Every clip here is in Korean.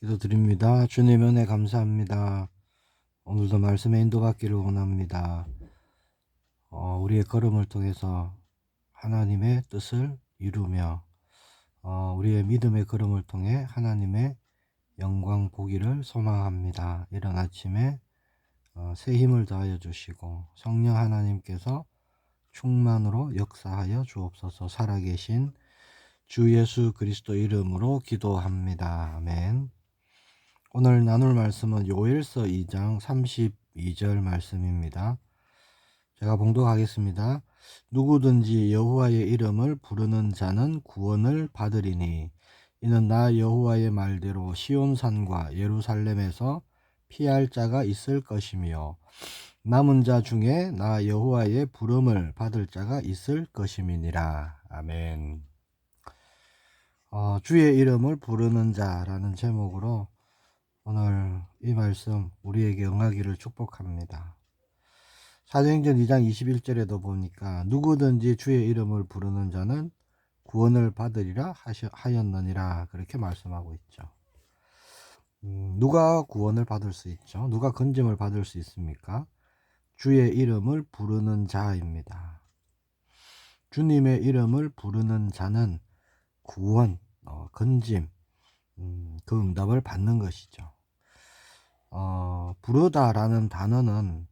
기도드립니다. 주님 은혜 감사합니다. 오늘도 말씀에 인도받기를 원합니다. 어, 우리의 걸음을 통해서 하나님의 뜻을 이루며 어, 우리의 믿음의 걸음을 통해 하나님의 영광 보기를 소망합니다. 이런 아침에 어, 새 힘을 더하여 주시고 성령 하나님께서 충만으로 역사하여 주옵소서 살아계신 주 예수 그리스도 이름으로 기도합니다. 아멘. 오늘 나눌 말씀은 요엘서 2장 32절 말씀입니다. 제가 봉독하겠습니다. 누구든지 여호와의 이름을 부르는 자는 구원을 받으리니 이는 나 여호와의 말대로 시온산과 예루살렘에서 피할 자가 있을 것이며 남은 자 중에 나 여호와의 부름을 받을 자가 있을 것임이니라. 아멘. 어, 주의 이름을 부르는 자라는 제목으로 오늘 이 말씀 우리에게 응하기를 축복합니다. 사도행전 2장 21절에도 보니까 누구든지 주의 이름을 부르는 자는 구원을 받으리라 하였느니라 그렇게 말씀하고 있죠. 음, 누가 구원을 받을 수 있죠? 누가 건짐을 받을 수 있습니까? 주의 이름을 부르는 자입니다. 주님의 이름을 부르는 자는 구원, 어, 건짐, 음, 그 응답을 받는 것이죠. 어, 부르다라는 단어는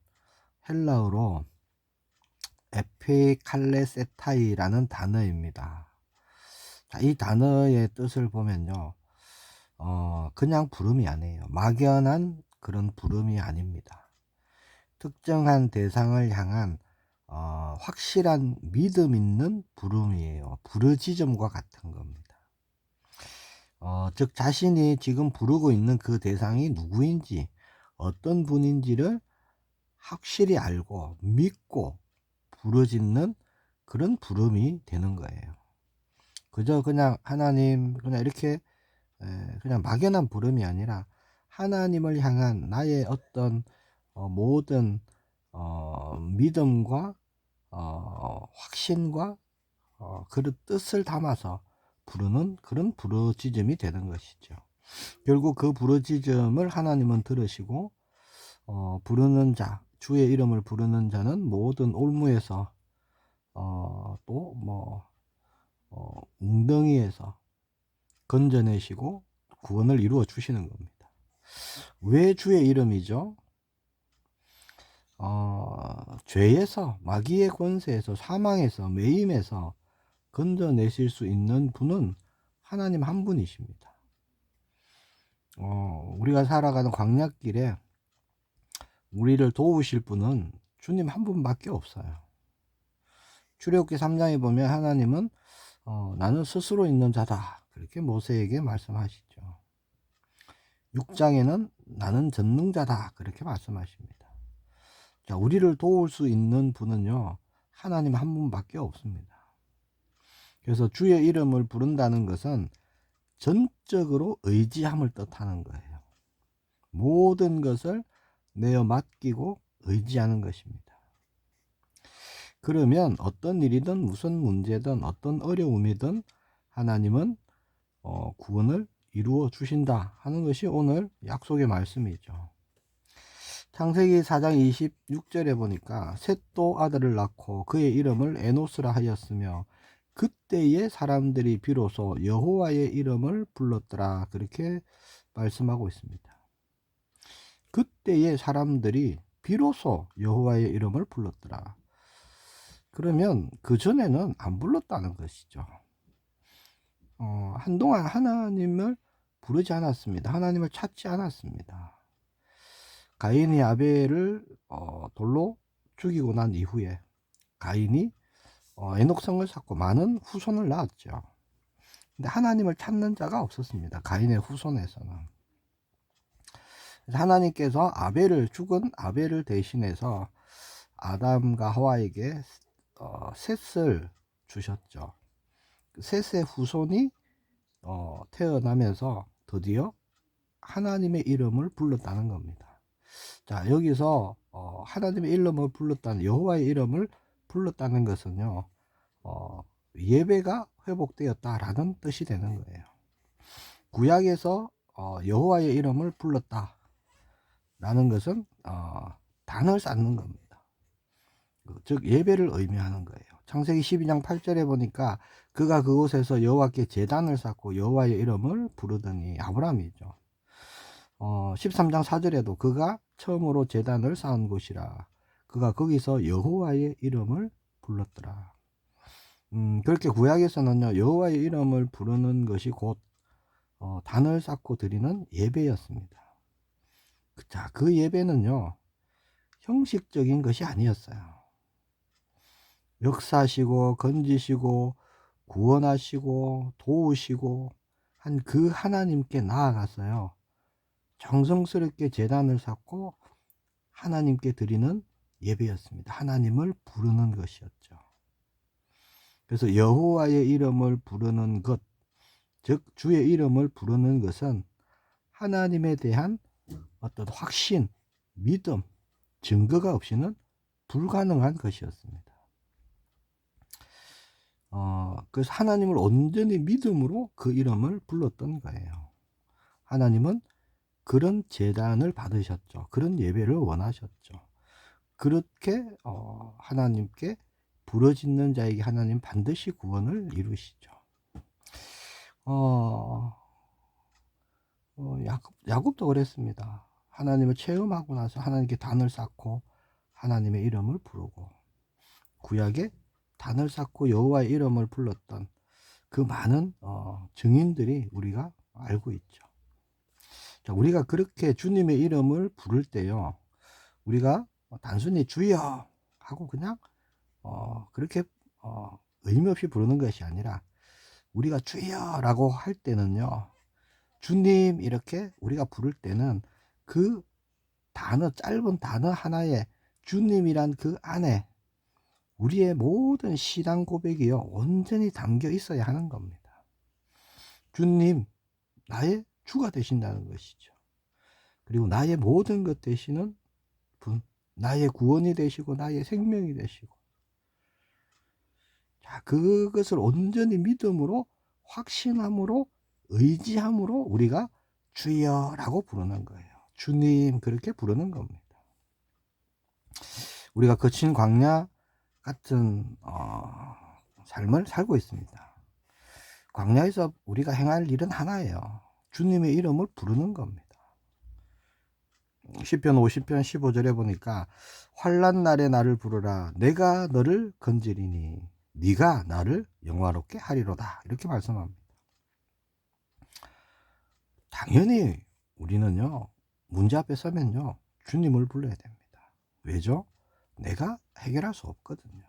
헬라어로 에피칼레세타이라는 단어입니다. 자, 이 단어의 뜻을 보면요. 어, 그냥 부름이 아니에요. 막연한 그런 부름이 아닙니다. 특정한 대상을 향한 어, 확실한 믿음 있는 부름이에요. 부르짖음과 같은 겁니다. 어, 즉 자신이 지금 부르고 있는 그 대상이 누구인지 어떤 분인지를 확실히 알고 믿고 부르짖는 그런 부름이 되는 거예요. 그저 그냥 하나님 그냥 이렇게 그냥 막연한 부름이 아니라 하나님을 향한 나의 어떤 어, 모든 어, 믿음과 어, 확신과 어, 그 뜻을 담아서 부르는 그런 부르짖음이 되는 것이죠. 결국 그 부르짖음을 하나님은 들으시고 어, 부르는 자, 주의 이름을 부르는 자는 모든 올무에서 어, 또뭐 어, 웅덩이에서 건져내시고 구원을 이루어 주시는 겁니다. 왜 주의 이름이죠? 어, 죄에서 마귀의 권세에서 사망에서 매임에서 건져내실 수 있는 분은 하나님 한 분이십니다. 어, 우리가 살아가는 광약길에 우리를 도우실 분은 주님 한 분밖에 없어요. 출애굽기 3장에 보면 하나님은 어, 나는 스스로 있는 자다. 그렇게 모세에게 말씀하시죠. 6장에는 나는 전능자다. 그렇게 말씀하십니다. 자, 우리를 도울 수 있는 분은요, 하나님 한 분밖에 없습니다. 그래서 주의 이름을 부른다는 것은 전적으로 의지함을 뜻하는 거예요. 모든 것을 내어 맡기고 의지하는 것입니다. 그러면 어떤 일이든 무슨 문제든 어떤 어려움이든 하나님은 어, 구원을 이루어 주신다 하는 것이 오늘 약속의 말씀이죠. 창세기 4장 26절에 보니까 셋도 아들을 낳고 그의 이름을 에노스라 하였으며 그때의 사람들이 비로소 여호와의 이름을 불렀더라 그렇게 말씀하고 있습니다. 그때의 사람들이 비로소 여호와의 이름을 불렀더라. 그러면 그 전에는 안 불렀다는 것이죠. 어, 한동안 하나님을 부르지 않았습니다. 하나님을 찾지 않았습니다. 가인이 아벨을 어, 돌로 죽이고 난 이후에 가인이 어, 에녹성을 쌓고 많은 후손을 낳았죠. 근데 하나님을 찾는 자가 없었습니다. 가인의 후손에서는. 하나님께서 아벨을 죽은 아벨을 대신해서 아담과 하와에게 어, 셋을 주셨죠. 셋의 후손이 어, 태어나면서 드디어 하나님의 이름을 불렀다는 겁니다. 자 여기서 어, 하나님의 이름을 불렀다는 여호와의 이름을 불렀다는 것은요, 어, 예배가 회복되었다라는 뜻이 되는 거예요. 구약에서 어, 여호와의 이름을 불렀다. 라는 것은 어, 단을 쌓는 겁니다. 그, 즉 예배를 의미하는 거예요. 창세기 12장 8절에 보니까 그가 그곳에서 여호와께 제단을 쌓고 여호와의 이름을 부르더니 아브라함이죠. 어, 13장 4절에도 그가 처음으로 제단을 쌓은 곳이라 그가 거기서 여호와의 이름을 불렀더라. 음, 그렇게 구약에서는요 여호와의 이름을 부르는 것이 곧 어, 단을 쌓고 드리는 예배였습니다. 그- 자, 그 예배는요 형식적인 것이 아니었어요. 역사시고 건지시고 구원하시고 도우시고 한 그 하나님께 나아갔어요. 정성스럽게 재단을 쌓고 하나님께 드리는 예배였습니다. 하나님을 부르는 것이었죠. 그래서 여호와의 이름을 부르는 것, 즉 주의 이름을 부르는 것은 하나님에 대한 어떤 확신, 믿음, 증거가 없이는 불가능한 것이었습니다. 어, 그래서 하나님을 온전히 믿음으로 그 이름을 불렀던 거예요. 하나님은 그런 재단을 받으셨죠. 그런 예배를 원하셨죠. 그렇게 어, 하나님께 부러짓는 자에게 하나님 반드시 구원을 이루시죠. 어, 어, 야곱, 야곱도 그랬습니다. 하나님을 체험하고 나서 하나님께 단을 쌓고 하나님의 이름을 부르고 구약에 단을 쌓고 여호와의 이름을 불렀던 그 많은 어, 증인들이 우리가 알고 있죠. 자, 우리가 그렇게 주님의 이름을 부를 때요, 우리가 단순히 주여 하고 그냥 어, 그렇게 어, 의미 없이 부르는 것이 아니라 우리가 주여라고 할 때는요, 주님 이렇게 우리가 부를 때는 그 단어 짧은 단어 하나에 주님이란 그 안에 우리의 모든 신앙 고백이요 온전히 담겨 있어야 하는 겁니다. 주님 나의 주가 되신다는 것이죠. 그리고 나의 모든 것 되시는 분, 나의 구원이 되시고 나의 생명이 되시고 자 그것을 온전히 믿음으로 확신함으로 의지함으로 우리가 주여라고 부르는 거예요. 주님 그렇게 부르는 겁니다. 우리가 거친 광야 같은 어, 삶을 살고 있습니다. 광야에서 우리가 행할 일은 하나예요. 주님의 이름을 부르는 겁니다. 10편 50편 15절에 보니까 환란 날에 나를 부르라 내가 너를 건지리니 네가 나를 영화롭게 하리로다 이렇게 말씀합니다. 당연히 우리는요 문제 앞에 서면요 주님을 불러야 됩니다. 왜죠? 내가 해결할 수 없거든요.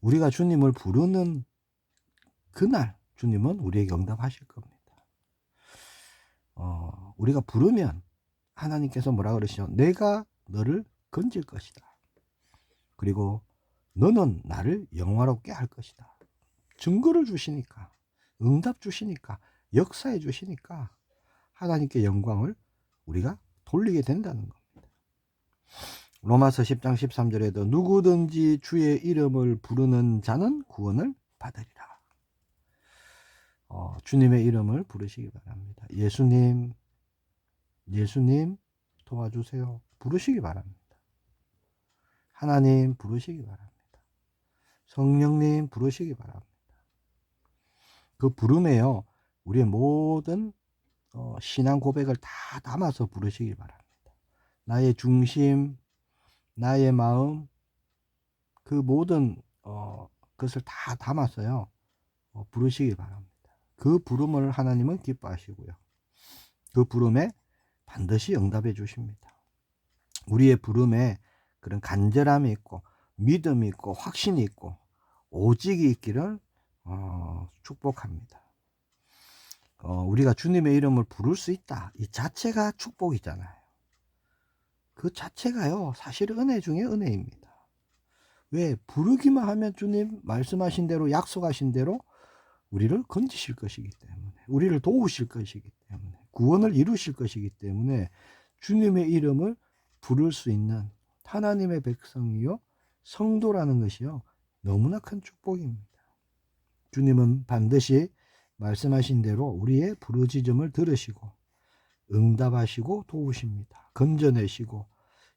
우리가 주님을 부르는 그날 주님은 우리에게 응답하실 겁니다. 어, 우리가 부르면 하나님께서 뭐라 그러시죠? 내가 너를 건질 것이다. 그리고 너는 나를 영화롭게 할 것이다. 증거를 주시니까, 응답 주시니까, 역사해 주시니까 하나님께 영광을 우리가 돌리게 된다는 겁니다. 로마서 10장 13절에도 누구든지 주의 이름을 부르는 자는 구원을 받으리라. 어, 주님의 이름을 부르시기 바랍니다. 예수님, 예수님 도와주세요. 부르시기 바랍니다. 하나님 부르시기 바랍니다. 성령님 부르시기 바랍니다. 그 부름에요. 우리의 모든 어, 신앙 고백을 다 담아서 부르시기 바랍니다. 나의 중심, 나의 마음, 그 모든 어, 것을 다 담아서요. 어, 부르시기 바랍니다. 그 부름을 하나님은 기뻐하시고요. 그 부름에 반드시 응답해 주십니다. 우리의 부름에 그런 간절함이 있고 믿음이 있고 확신이 있고 오직이 있기를 어, 축복합니다. 어, 우리가 주님의 이름을 부를 수 있다. 이 자체가 축복이잖아요. 그 자체가요, 사실 은혜 중에 은혜입니다. 왜? 부르기만 하면 주님 말씀하신 대로, 약속하신 대로 우리를 건지실 것이기 때문에, 우리를 도우실 것이기 때문에, 구원을 이루실 것이기 때문에 주님의 이름을 부를 수 있는 하나님의 백성이요, 성도라는 것이요, 너무나 큰 축복입니다. 주님은 반드시 말씀하신 대로 우리의 부르짖음을 들으시고 응답하시고 도우십니다. 건져내시고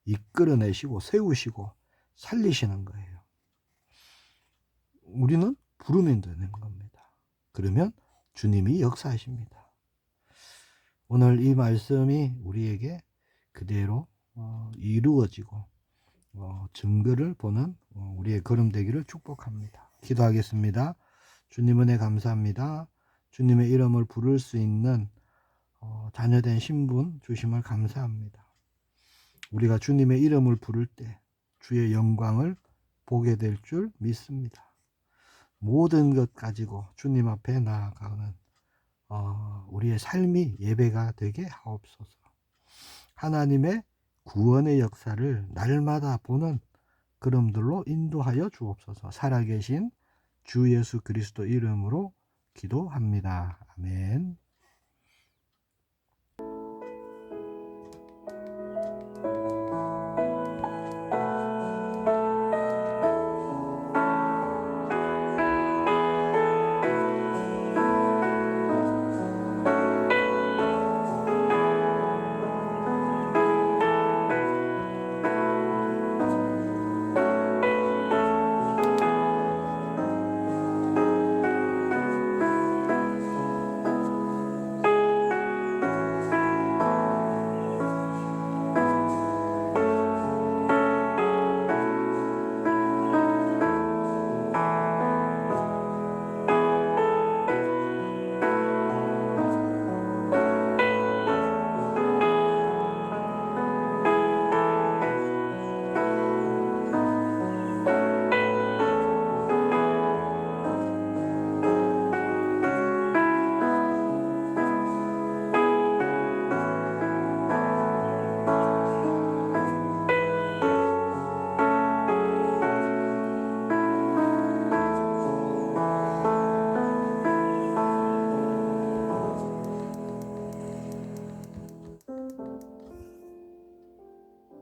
이끌어내시고 세우시고 살리시는 거예요. 우리는 부르면 되는 겁니다. 그러면 주님이 역사하십니다. 오늘 이 말씀이 우리에게 그대로 어, 이루어지고 어, 증거를 보는 어, 우리의 걸음 되기를 축복합니다. 기도하겠습니다. 주님 은혜 감사합니다. 주님의 이름을 부를 수 있는 어, 자녀된 신분 주심을 감사합니다. 우리가 주님의 이름을 부를 때 주의 영광을 보게 될 줄 믿습니다. 모든 것 가지고 주님 앞에 나아가는 어, 우리의 삶이 예배가 되게 하옵소서. 하나님의 구원의 역사를 날마다 보는 그름들로 인도하여 주옵소서. 살아계신 주 예수 그리스도 이름으로 기도합니다. 아멘.